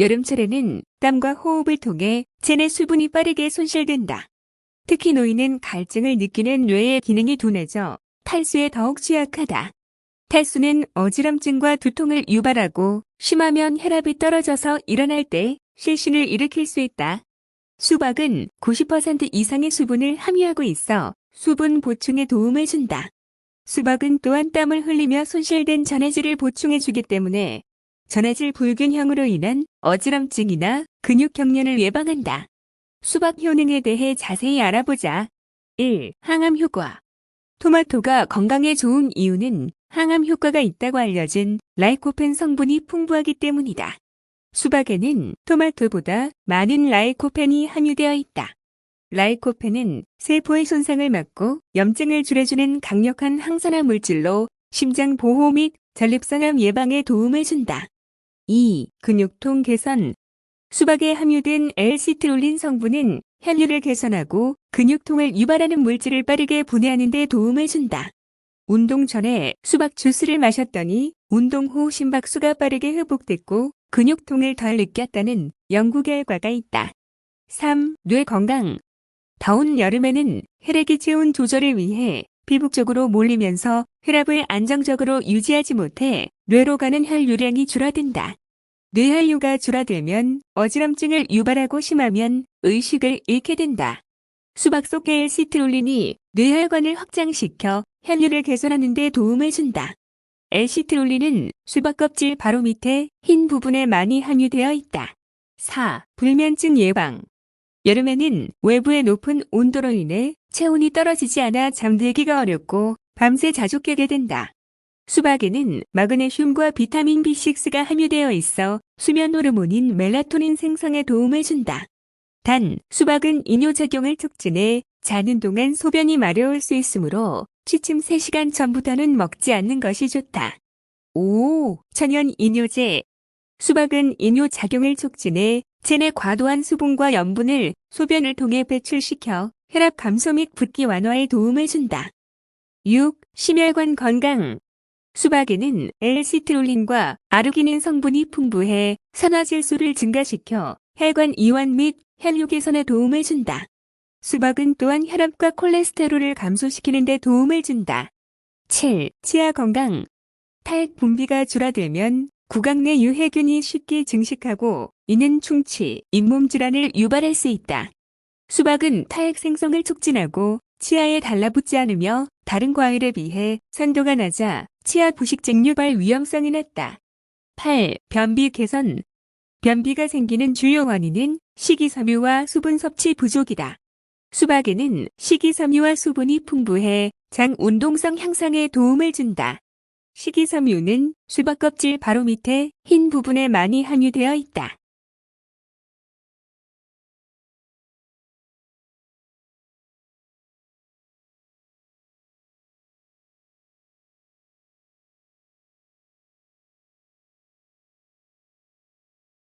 여름철에는 땀과 호흡을 통해 체내 수분이 빠르게 손실된다. 특히 노인은 갈증을 느끼는 뇌의 기능이 둔해져 탈수에 더욱 취약하다. 탈수는 어지럼증과 두통을 유발하고 심하면 혈압이 떨어져서 일어날 때 실신을 일으킬 수 있다. 수박은 90% 이상의 수분을 함유하고 있어 수분 보충에 도움을 준다. 수박은 또한 땀을 흘리며 손실된 전해질을 보충해주기 때문에 전해질 불균형으로 인한 어지럼증이나 근육 경련을 예방한다. 수박 효능에 대해 자세히 알아보자. 1. 항암 효과. 토마토가 건강에 좋은 이유는 항암 효과가 있다고 알려진 라이코펜 성분이 풍부하기 때문이다. 수박에는 토마토보다 많은 라이코펜이 함유되어 있다. 라이코펜은 세포의 손상을 막고 염증을 줄여주는 강력한 항산화 물질로 심장 보호 및 전립선암 예방에 도움을 준다. 2. 근육통 개선. 수박에 함유된 L-시트롤린 성분은 혈류를 개선하고 근육통을 유발하는 물질을 빠르게 분해하는 데 도움을 준다. 운동 전에 수박 주스를 마셨더니 운동 후 심박수가 빠르게 회복됐고 근육통을 덜 느꼈다는 연구 결과가 있다. 3. 뇌 건강. 더운 여름에는 혈액의 체온 조절을 위해 쪽으로 몰리면서 혈압을 안정적으로 유지하지 못해 뇌로 가는 혈류량이 줄어든다. 뇌혈류가 줄어들면 어지럼증을 유발하고 심하면 의식을 잃게 된다. 수박 속의 L-시트롤린이 뇌혈관을 확장시켜 혈류를 개선하는 데 도움을 준다. L-시트롤린은 수박 껍질 바로 밑에 흰 부분에 많이 함유되어 있다. 4. 불면증 예방. 여름에는 외부의 높은 온도로 인해 체온이 떨어지지 않아 잠들기가 어렵고 밤새 자주 깨게 된다. 수박에는 마그네슘과 비타민 B6가 함유되어 있어 수면 호르몬인 멜라토닌 생성에 도움을 준다. 단, 수박은 이뇨작용을 촉진해 자는 동안 소변이 마려울 수 있으므로 취침 3시간 전부터는 먹지 않는 것이 좋다. 5. 천연 이뇨제. 수박은 이뇨작용을 촉진해 체내 과도한 수분과 염분을 소변을 통해 배출시켜 혈압 감소 및 붓기 완화에 도움을 준다. 6. 심혈관 건강. 수박에는 L-시트롤린과 아르기닌 성분이 풍부해 산화질소를 증가시켜 혈관 이완 및 혈류 개선에 도움을 준다. 수박은 또한 혈압과 콜레스테롤을 감소시키는 데 도움을 준다. 7. 치아 건강. 탈 분비가 줄어들면 구강 내 유해균이 쉽게 증식하고 이는 충치, 잇몸 질환을 유발할 수 있다. 수박은 타액 생성을 촉진하고 치아에 달라붙지 않으며 다른 과일에 비해 산도가 낮아 치아 부식증 유발 위험성이 낮다. 8. 변비 개선. 변비가 생기는 주요 원인은 식이섬유와 수분 섭취 부족이다. 수박에는 식이섬유와 수분이 풍부해 장 운동성 향상에 도움을 준다. 식이섬유는 수박 껍질 바로 밑에 흰 부분에 많이 함유되어 있다.